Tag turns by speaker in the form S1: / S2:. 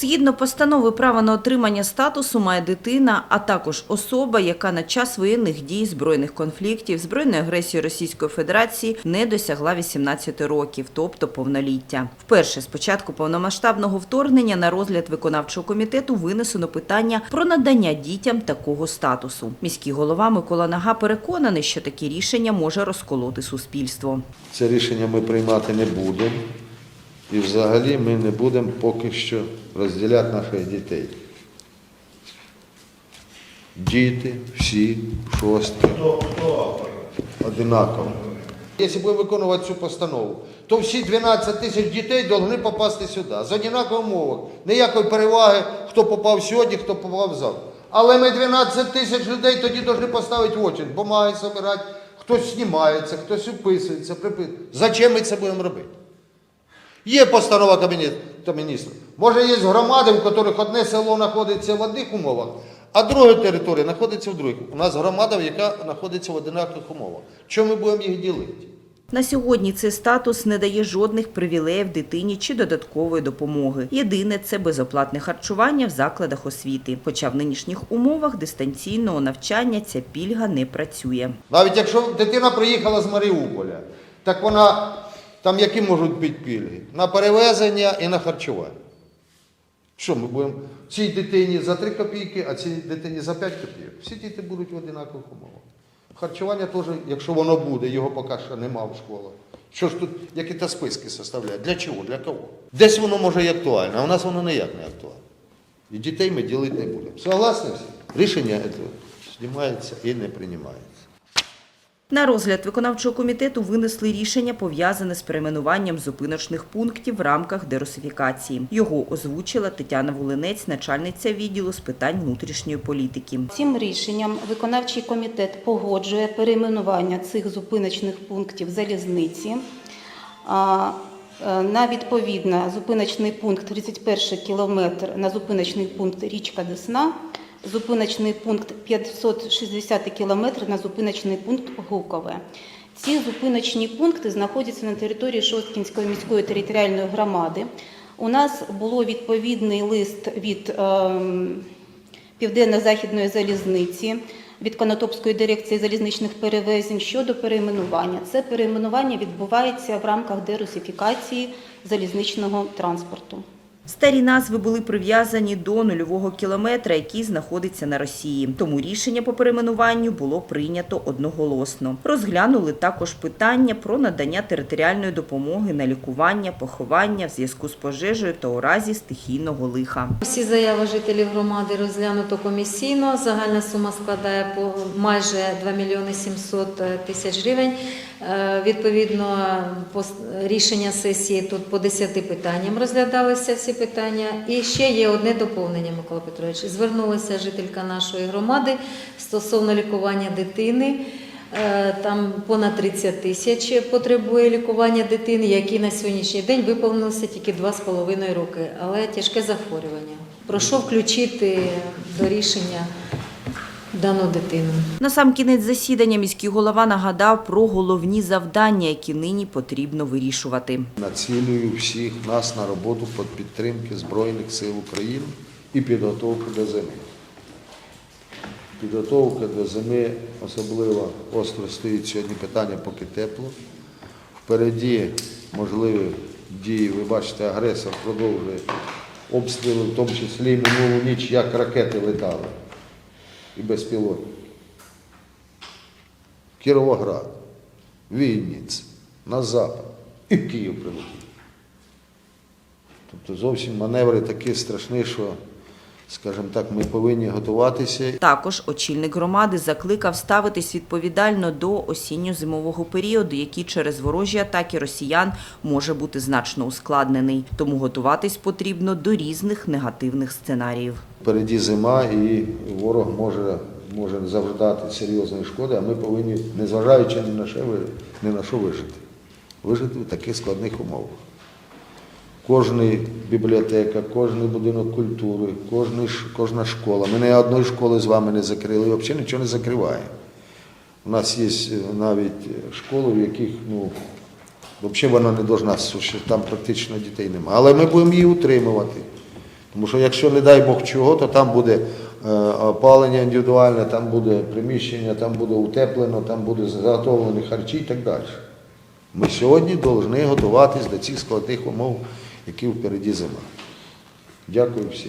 S1: Згідно постанови, право на отримання статусу має дитина, а також особа, яка на час воєнних дій, збройних конфліктів, збройної агресії Російської Федерації не досягла 18 років, тобто повноліття. Вперше з початку повномасштабного вторгнення на розгляд виконавчого комітету винесено питання про надання дітям такого статусу. Міський голова Микола Нага переконаний, що такі рішення може розколоти суспільство.
S2: Це рішення ми приймати не будемо. І взагалі ми не будемо поки що розділяти наших дітей. Діти, всі, шостки. Одинаково. Якщо будемо виконувати цю постанову, то всі 12 тисяч дітей повинні попасти сюди. З однакових умовах. Ніякої переваги, хто попав сьогодні, хто попав завтра. Але ми 12 тисяч людей тоді повинні поставити в очередь, бумаги збирати, хтось знімається, хтось виписується, приписується. Зачем ми це будемо робити? Є постанова Кабінету міністрів. Може, є громади, в яких одне село знаходиться в одних умовах, а друга територія знаходиться в других. У нас громада, яка знаходиться в однакових умовах. Чому ми будемо їх ділити?
S1: На сьогодні цей статус не дає жодних привілеїв дитині чи додаткової допомоги. Єдине це безоплатне харчування в закладах освіти. Хоча в нинішніх умовах дистанційного навчання ця пільга не працює.
S2: Навіть якщо дитина приїхала з Маріуполя, так вона там які можуть бути пільги? На перевезення і на харчування. Що ми будемо цій дитині за 3 копійки, а цій дитині за 5 копійок? Всі діти будуть в однакових умовах. Харчування теж, якщо воно буде, його поки що нема в школах. Що ж тут, які то списки составляють? Для чого? Для кого? Десь воно може і актуальне, а у нас воно ніяк не актуальне. І дітей ми ділити не будемо. Согласні всі? Рішення знімається і не приймається.
S1: На розгляд виконавчого комітету винесли рішення пов'язане з перейменуванням зупиночних пунктів в рамках дерусифікації. Його озвучила Тетяна Волинець, начальниця відділу з питань внутрішньої політики.
S3: Цим рішенням виконавчий комітет погоджує перейменування цих зупиночних пунктів залізниці е, на відповідно зупиночний пункт 31 кілометр на зупиночний пункт річка Десна, зупиночний пункт 560 кілометр на зупиночний пункт Гукове. Ці зупиночні пункти знаходяться на території Шосткінської міської територіальної громади. У нас було відповідний лист від ем, Південно-Західної залізниці від Конотопської дирекції залізничних перевезень щодо перейменування. Це перейменування відбувається в рамках дерусифікації залізничного транспорту.
S1: Старі назви були прив'язані до нульового кілометра, який знаходиться на Росії. Тому рішення по перейменуванню було прийнято одноголосно. Розглянули також питання про надання територіальної допомоги на лікування, поховання в зв'язку з пожежею та у разі стихійного лиха.
S4: Всі заяви жителів громади розглянуто комісійно. Загальна сума складає по майже 2 мільйони 700 тисяч гривень. Е, Відповідно, рішення сесії тут по 10 питанням розглядалися всі питання. І ще є одне доповнення, Микола Петрович. Звернулася жителька нашої громади стосовно лікування дитини. Е, Там понад 30 тисяч потребує лікування дитини, які на сьогоднішній день виповнилися тільки 2,5 роки, але тяжке захворювання. Прошу включити до рішення дану дитину.
S1: На сам кінець засідання міський голова нагадав про головні завдання, які нині потрібно вирішувати.
S2: Націлюю всіх нас на роботу під підтримки Збройних сил України і підготовку до зими. Підготовка до зими особливо остро стоїть сьогодні питання, поки тепло. Впереді можливі дії, ви бачите, агресор продовжує обстріли, в тому числі і минулу ніч, як ракети летали і безпілотні. Кіровоград, Вінниць, на запад і в Київ прилетів. Тобто зовсім маневри такі страшні, що, скажімо так, ми повинні готуватися
S1: Також очільник громади закликав ставитись відповідально до осінньо-зимового періоду, який через ворожі атаки росіян може бути значно ускладнений. Тому готуватись потрібно до різних негативних сценаріїв.
S2: Впереді зима, і ворог може, може завдати серйозної шкоди, а ми повинні, незважаючи ні на що, ні на що вижити. Вижити в таких складних умовах. Кожна бібліотека, кожен будинок культури, кожна, школа. Ми ні одної школи з вами не закрили, і взагалі нічого не закриваємо. У нас є е, навіть школи, в яких ну, взагалі вона не повинна, там практично дітей немає. Але ми будемо її утримувати. Тому що якщо, не дай Бог чого, то там буде е, опалення індивідуальне, там буде приміщення, там буде утеплено, там буде заготовлені харчі і так далі. Ми сьогодні повинні готуватись до цих складних умов, які впереді зима. Дякую всім.